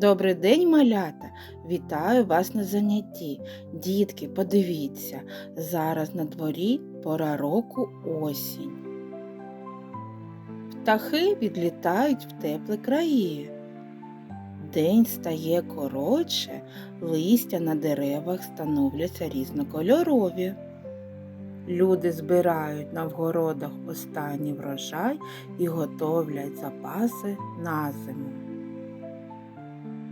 Добрий день, малята! Вітаю вас на занятті. Дітки, подивіться, зараз на дворі пора року осінь. Птахи відлітають в теплі краї. День стає коротше, листя на деревах становляться різнокольорові. Люди збирають на вгородах останній врожай і готовлять запаси на зиму.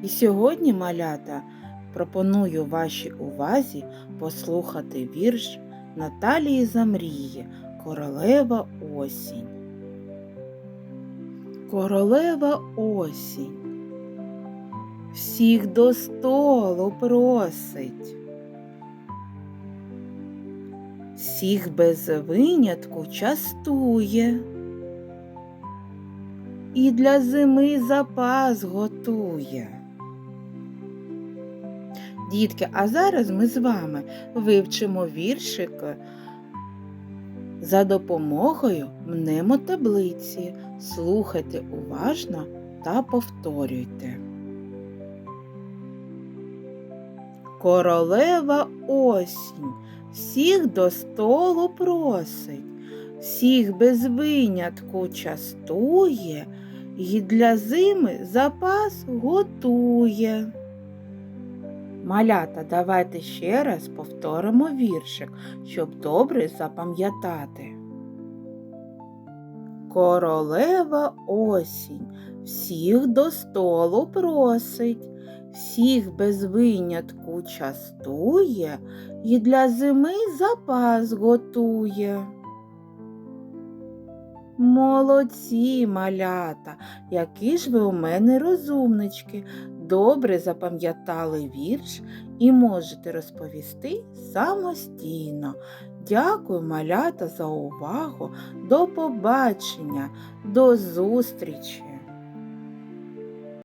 І сьогодні, малята, пропоную вашій увазі послухати вірш Наталії Замрії Королева осінь. Королева осінь всіх до столу просить, всіх без винятку частує і для зими запас готує. Дітки, а зараз ми з вами вивчимо віршик за допомогою мнемотаблиці. Слухайте уважно та повторюйте. Королева осінь всіх до столу просить, всіх без винятку частує і для зими запас готує. Малята, давайте ще раз повторимо віршик, щоб добре запам'ятати. Королева осінь всіх до столу просить, всіх без винятку частує і для зими запас готує. Молодці, малята, які ж ви у мене розумнички, добре запам'ятали вірш і можете розповісти самостійно. Дякую, малята, за увагу. До побачення, до зустрічі!